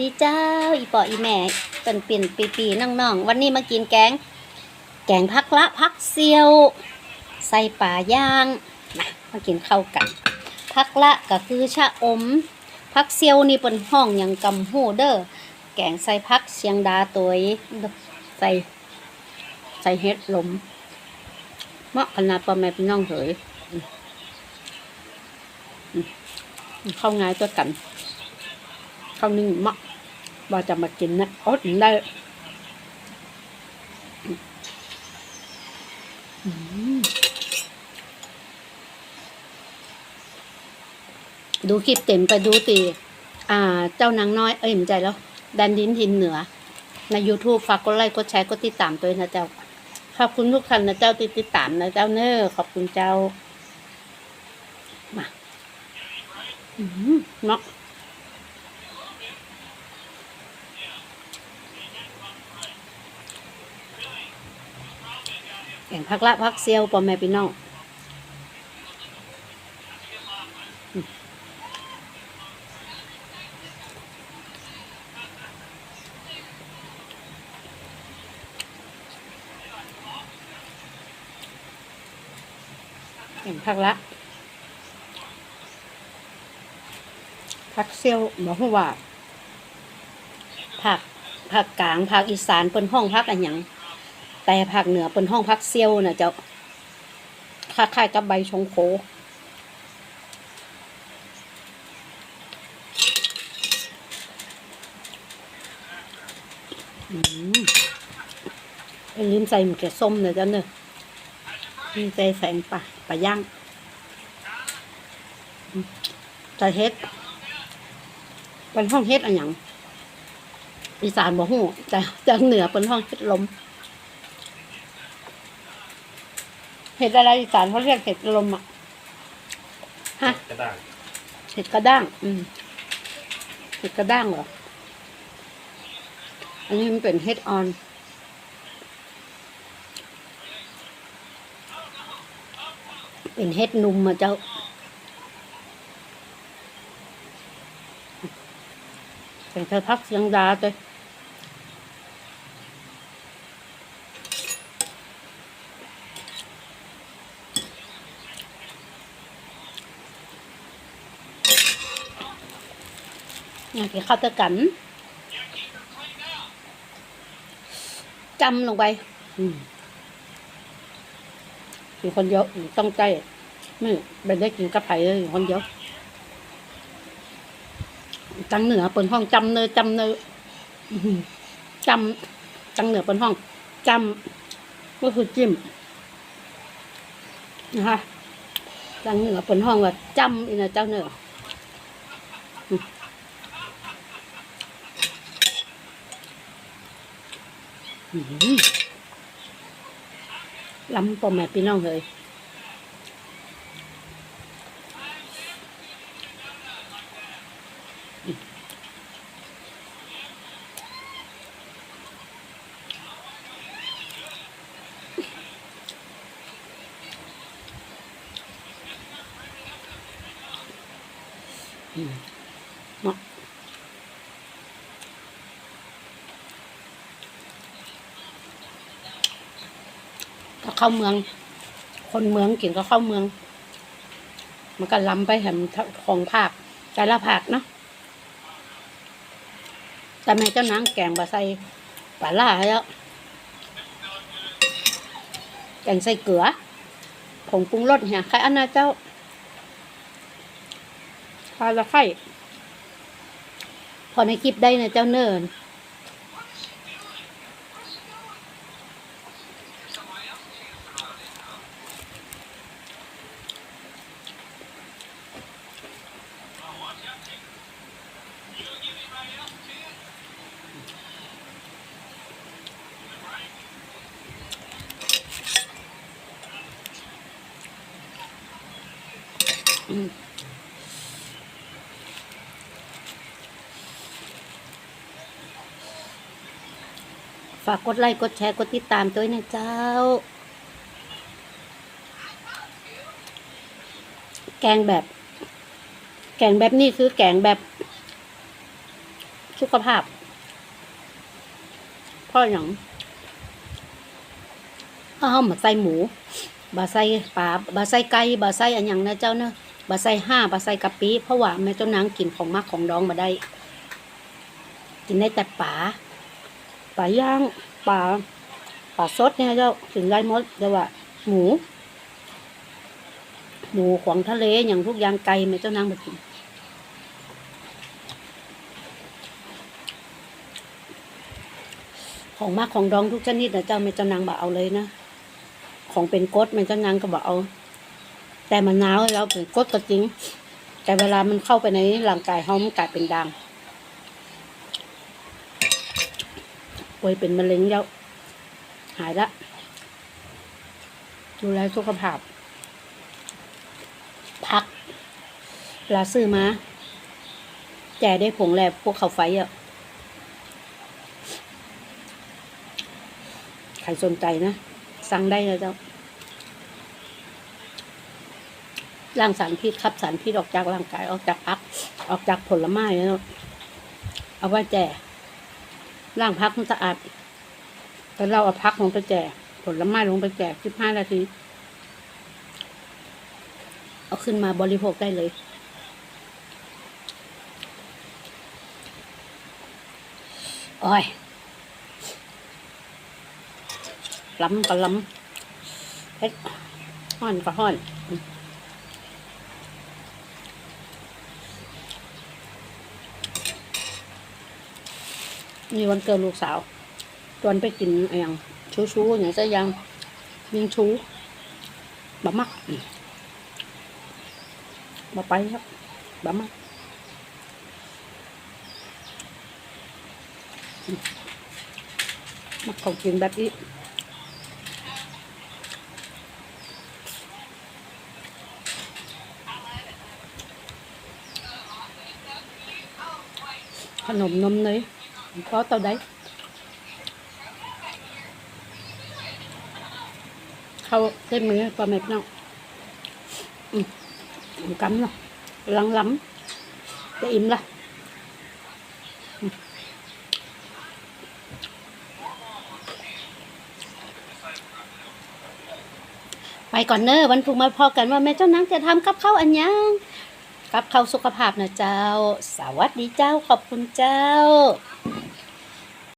ดีเจ้า อีปออีแม่เป็นเปลี่ยนปีปีน้องๆ วันนี้มากินแกง แกงพักละพักเซียว ใส่ป่าย่างมามากินข้าวกันพักละก็คือชะอมพักเซียวนี่เป็นห้องอย่างกำหูเด้อแกงใส่พักเชียงดาตัวใส่ใส่เฮ็ดลมเหมาะขนาดปอแม่พี่น้องเถยอืมอืมเข้าง่ายตัวกัน เข้านึ่งเหมาะ ว่าจะมากินนะอดได้ดูคลิปเต็มไปดูตีอ่า เจ้านางน้อย เอ้ยไม่ใจแล้วแดนดินทินเหนือ ใน YouTube ฝากกดไลค์กดแชร์กดติดตามตัวนะเจ้า ขอบคุณทุกท่านนะเจ้าที่ติดตามนะเจ้าเนอขอบคุณเจ้า มา อืมเนาะ แข่งพักละพักเซียวปอแม่พี่น้องแข่งพักละพักเซียวบอกว่าผักผักกลางผักอีสานเป็นห้องพักอันหยัง แต่ภาคเหนือเป็นห้องพักเซียวนะเจ้าคล้ายๆกับใบชงโคอืมย่าลืมใส่หมกเขือส้มเลยจ้ะเนอะลืมใส่แสงป่าป่าย่างอืมใส่เฮ็ดเป็นห้องเฮ็ดอันหยังอีสานบ่ฮู้แต่แต่เหนือเป็นห้องเฮ็ดลม เห็ดอะไรอีสานเขาเรียกเห็ดลมอะ ฮะ กระด้างเห็ดกระด้าง อืม เห็ดกระด้างเหรอ อันนี้มันเป็นเห็ดออน เป็นเห็ดนุ่มมาเจ้า เป็นเธอพักเสียงดาเจ้ย อยากกินข้าวตะกันจำลงไปอือยู่คนเดียวอืมต้องใจไม่ไม่ได้กินกับไผ่เลยอยู่คนเดียวจังเหนือเปิดห้องจำเนยจำเนยอื้อจำจังเหนือเปิดห้องจำก็คือจิ้มนะคะจังเหนือเปิดห้องว่าจำอีนะเจ้าเหนือ อื้อหือ ล้ำปอแม่พี่น้องเลยอืมเนาะ ก็เข้าเมือง คนเมืองกินก็เข้าเมือง มันก็ล้ำไปแหมของภาคแต่ละภาคเนาะแต่แม่เจ้านางแกงบะใส่ปลาล่าแล้วแกงใส่เกลือผงปรุงรสเนี่ยใครอันนะเจ้าพาละไข่พอในคลิปได้นะเจ้าเนิน ฝากกดไลค์กดแชร์กดติดตามด้วยนะเจ้า แกงแบบ แกงแบบนี้คือแกงแบบ สุขภาพพราะอย่างเอามาใส่หมู บาใส่ปลาบาใส่ไก่บาใส่อันอย่างนะเจ้าเนอะ บาใส่ห้าบาใส่กะปิเพราะว่าแม่เจ้านางกินของมักของดองมาได้ กินได้แต่ปลาปลาย่างปลาปลาสดเนี่ยเจ้าถึงได้หมดแต่ว่า หมู หมูของทะเลอย่างทุกอย่างไก่แม่เจ้านางมากินของมากของดองทุกชนิดนะเจ้าแม่เจ้านางบอกเอาเลยนะ ของเป็นกรดแม่เจ้านางก็บอกเอา แต่มันหนาวแล้วเป็นกดก็จริง แต่เวลามันเข้าไปในร่างกายเขามันกลายเป็นด่างป่วยเป็นมะเร็งแล้วหายละ ดูแลสุขภาพ พักลาซื้อมาแจกได้ผงแลบพวกเขาไฟอะใครสนใจนะ สั่งได้เลยเจ้า ล้างสารพิษขับสารพิษออกจากร่างกายออกจากพัก ออกจากผลไม้เนาะเอาไว้แจกล้างพักมันสะอาดแล้วเราเอาพักลงไปแจกผลไม้ลงไปแจกสิบห้านาที เอาขึ้นมาบริโภคได้เลยโอ้ยล้ำก็ล้ำเฮ็ดห้อนก็ห้อนอื มีวันเกิดลูกสาวชวนไปกินอะไรอย่างชูชูๆอย่างจะยังยิงชูบะมักมบะไปครับบะมักมมักเขากินแบบนี้ขนมนมเนย có tao đấy khâu thêm miếng và mệt nào ừ. Cắm nào lắng lắm để im ra ừ. ไปก่อนเนอะวันพุ่งมาพอกันว่าแม่เจ้านางจะทำกับข้าวอันยังกับข้าวสุขภาพนะเจ้า สวัสดีเจ้าขอบคุณเจ้า